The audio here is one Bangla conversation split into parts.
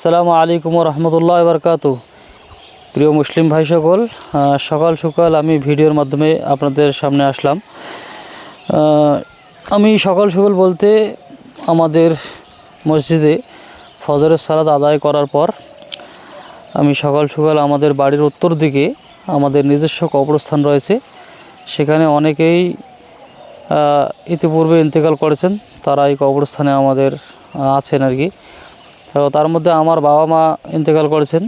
আসসালামু আলাইকুম রহমতুল্লাহ বরকাত প্রিয় মুসলিম ভাই সকল সকাল সকাল আমি ভিডিওর মাধ্যমে আপনাদের সামনে আসলাম। আমি সকাল সকাল বলতে আমাদের মসজিদে ফজরের সালাদ আদায় করার পর আমি সকাল সকাল আমাদের বাড়ির উত্তর দিকে আমাদের নিজস্ব কবরস্থান রয়েছে। সেখানে অনেকেই ইতিপূর্বে ইন্তেকাল করেছেন, তারা এই কবরস্থানে আমাদের আছেন আর কি। তো তার মধ্যে আমার বাবা মা ইন্তেকাল করেছেন।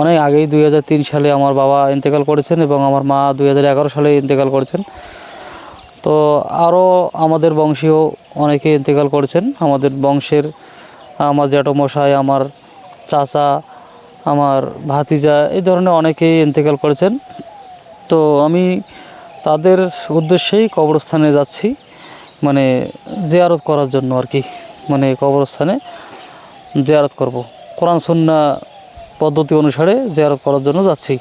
অনেক আগেই দুই হাজার তিন সালে আমার বাবা ইন্তেকাল করেছেন এবং আমার মা দুই হাজার এগারো সালে ইন্তেকাল করেছেন। তো আরও আমাদের বংশীয় অনেকে ইন্তেকাল করেছেন। আমাদের বংশের আমার জ্যাঠমশাই, আমার চাচা, আমার ভাতিজা এই ধরনের অনেকেই ইন্তেকাল করেছেন। তো আমি তাদের উদ্দেশ্যেই কবরস্থানে যাচ্ছি। মানে জিয়ারত করার জন্য আর কি। মানে কবরস্থানে জিয়ারত করব। কোরআন, সন্না পদ্ধতি অনুসারে জিয়ারত করার জন্য যাচ্ছি।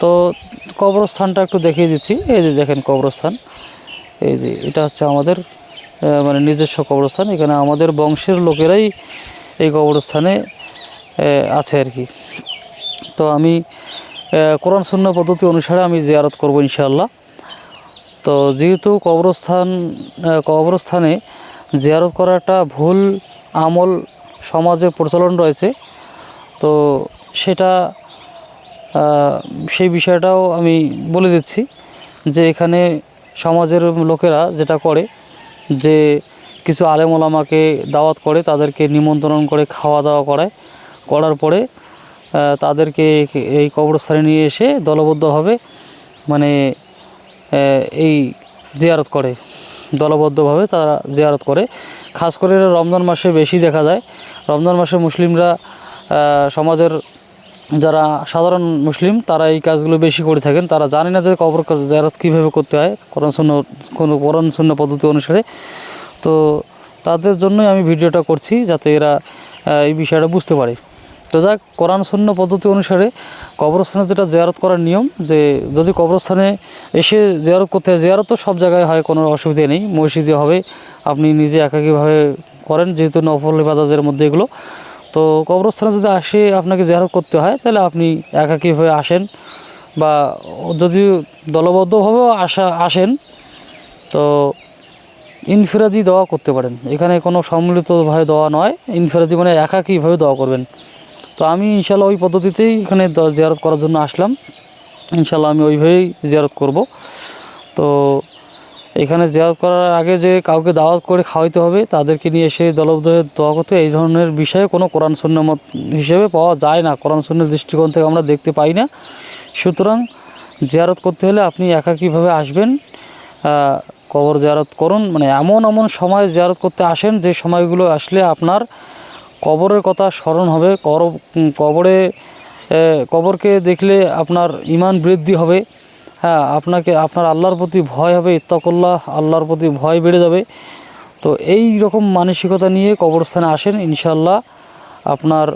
তো কবরস্থানটা একটু দেখিয়ে দিচ্ছি। এই যে দেখেন কবরস্থান। এই যে এটা হচ্ছে আমাদের মানে নিজস্ব কবরস্থান। এখানে আমাদের বংশের লোকেরাই এই কবরস্থানে আছে আর কি। তো আমি কোরআন শূন্য পদ্ধতি অনুসারে আমি জিয়ারত করব ইনশাআল্লাহ। তো যেহেতু কবরস্থান কবরস্থানে জিয়ারত করা একটা ভুল আমল সমাজে প্রচলন রয়েছে। তো সেটা সেই বিষয়টাও আমি বলে দিচ্ছি যে এখানে সমাজের লোকেরা যেটা করে যে কিছু আলেম ওলামাকে দাওয়াত করে, তাদেরকে নিমন্ত্রণ করে খাওয়া দাওয়া করায়। করার পরে তাদেরকে এই কবরস্থানে নিয়ে এসে দলবদ্ধভাবে মানে এই জিয়ারত করে। দলবদ্ধভাবে তারা জিয়ারত করে। খাস করে রমজান মাসে বেশি দেখা যায়। রমজান মাসে মুসলিমরা সমাজের যারা সাধারণ মুসলিম, তারা এই কাজগুলো বেশি করে থাকেন। তারা জানে না যে কবর জিয়ারত কীভাবে করতে হয়, কোরআন শূন্য কোনো কোরআন শূন্য পদ্ধতি অনুসারে। তো তাদের জন্যই আমি ভিডিওটা করছি, যাতে এরা এই বিষয়টা বুঝতে পারে। তো যাক, কোরআন শূন্য পদ্ধতি অনুসারে কবরস্থানে যেটা জিয়ারত করার নিয়ম, যে যদি কবরস্থানে এসে জিয়ারত করতে হয়, জেয়ারত তো সব জায়গায় হয়, কোনো অসুবিধা নেই, মসজিদে হবে, আপনি নিজে একাকীভাবে করেন, যেহেতু নফল ইবাদতের মধ্যে এগুলো। তো কবরস্থানে যদি আসে, আপনাকে জিয়ারত করতে হয়, তাহলে আপনি একাকীভাবে আসেন বা যদি দলবদ্ধভাবেও আসা, আসেন, তো ইনফিরাদি দোয়া করতে পারেন। এখানে কোনো সম্মিলিতভাবে দোয়া নয়, ইনফিরাদি মানে একাকীভাবে দোয়া করবেন। তো আমি ইনশাল্লাহ ওই পদ্ধতিতেই এখানে জিয়ারত করার জন্য আসলাম। ইনশাল্লাহ আমি ওইভাবেই জিয়ারত করব। তো এখানে জিয়ারত করার আগে যে কাউকে দাওয়াত করে খাওয়াইতে হবে, তাদেরকে নিয়ে এসে দলবদ্ধ হয়ে দোয়া করতে এই ধরনের বিষয়ে কোনো কোরআন মত হিসেবে পাওয়া যায় না। কোরআন শূন্যের দৃষ্টিকোণ থেকে আমরা দেখতে পাই না। সুতরাং জিয়ারত করতে হলে আপনি একাকীভাবে আসবেন কবর জিয়ারত করুন। মানে এমন এমন সময় জিয়ারত করতে আসেন যে সময়গুলো আসলে আপনার কবরের কথা স্মরণ হবে। কবরে কবরকে দেখলে আপনার ইমান বৃদ্ধি হবে। হ্যাঁ আপনাকে, আপনার আল্লাহর প্রতি ভয় হবে, ইত্তাকুল্লাহ, আল্লাহর প্রতি ভয় বেড়ে যাবে। তো এই রকম মানসিকতা নিয়ে কবরস্থানে আসেন ইনশাল্লাহ আপনার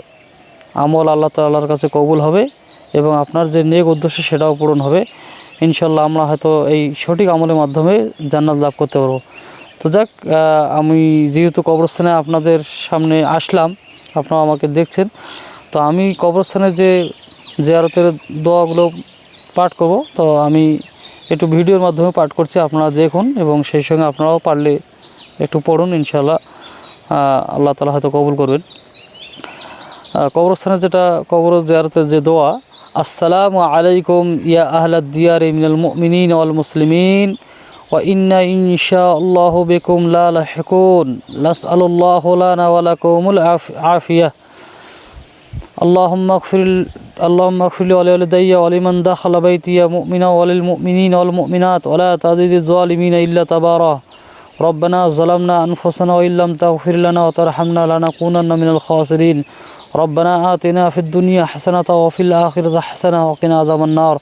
আমল আল্লাহ তাল্লাহর কাছে কবুল হবে এবং আপনার যে নেক উদ্দেশ্য সেটাও পূরণ হবে। ইনশাল্লাহ আমরা হয়তো এই সঠিক আমলের মাধ্যমে জান্নাত লাভ করতে পারব। তো যাক আমি যেহেতু কবরস্থানে আপনাদের সামনে আসলাম, আপনারা আমাকে দেখছেন, তো আমি কবরস্থানে যে জিয়ারতের দোয়াগুলো পাঠ করব, তো আমি একটু ভিডিওর মাধ্যমে পাঠ করছি, আপনারা দেখুন এবং সেই সঙ্গে আপনারাও পারলে একটু পড়ুন ইনশাল্লাহ আল্লাহ তালা হয়তো কবুল করবেন। কবরস্থানে যেটা, কবর জিয়ারতের যে দোয়া, আসসালামু আলাইকুম ইয়া আহলা দিয়ার মিনাল মুমিনিন ওয়াল মুসলিমিন। وإنا إن شاء الله بكم لا لحقون. نسأل الله لنا ولكم العافية. اللهم اغفر اللهم اغفر لي ولوالدي ولمن دخل بيتي مؤمنا وللمؤمنين والمؤمنات. ولا تعدد الظالمين إلا تبارا. ربنا ظلمنا أنفسنا وإن لم تغفر لنا وترحمنا لنكونن من الخاسرين. ربنا آتنا في الدنيا حسنة وفي الآخرة حسنة وقنا عذاب النار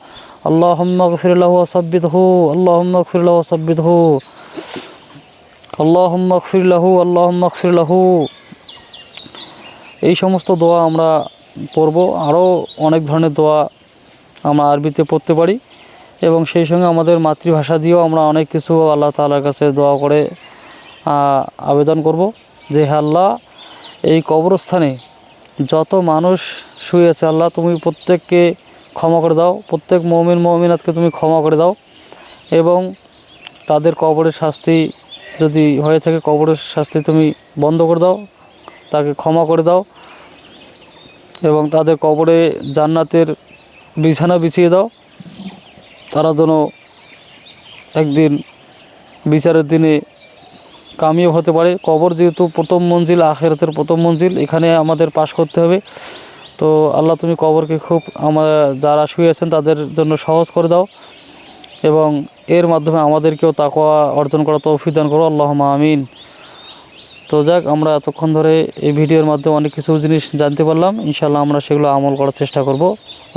اللهم اغفر له وثبته اللهم اغفر له وثبته اللهم اغفر له اللهم اغفر له এই সমস্ত দোয়া আমরা পড়ব আরও অনেক ধরনের দোয়া আমরা আরবিতে পড়তে পারি এবং সেই সঙ্গে আমাদের মাতৃভাষা দিয়েও আমরা অনেক কিছু আল্লাহ তাআলার কাছে দোয়া করে আহ, আবেদন করব যে হে আল্লাহ এই কবরস্থানে যত মানুষ শুয়ে আছে, আল্লাহ তুমি প্রত্যেককে ক্ষমা করে দাও। প্রত্যেক মমিন, মমিনাতকে তুমি ক্ষমা করে দাও। এবং তাদের কবরের শাস্তি যদি হয়ে থাকে, কবরের শাস্তি তুমি বন্ধ করে দাও, তাকে ক্ষমা করে দাও এবং তাদের কবরে জান্নাতের বিছানা বিছিয়ে দাও। তারা যেন একদিন বিচারের দিনে কামিয়াব হতে পারে। কবর যেহেতু প্রথম মঞ্জিল, আখেরাতের প্রথম মঞ্জিল, এখানে আমাদের পাশ করতে হবে। তো আল্লাহ তুমি কবরকে খুব আমার যারা শুয়ে আছেন তাদের জন্য সহজ করে দাও এবং এর মাধ্যমে আমাদেরকেও তাকোয়া অর্জন করা তৌফিক দান করো। আল্লাহ আমিন। তো যাক, আমরা এতক্ষণ ধরে এই ভিডিওর মাধ্যমে অনেক কিছু জিনিস জানতে পারলাম। ইনশাল্লাহ আমরা সেগুলো আমল করার চেষ্টা করব।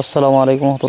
আসসালামু আলাইকুম রহমতুল্লাহ।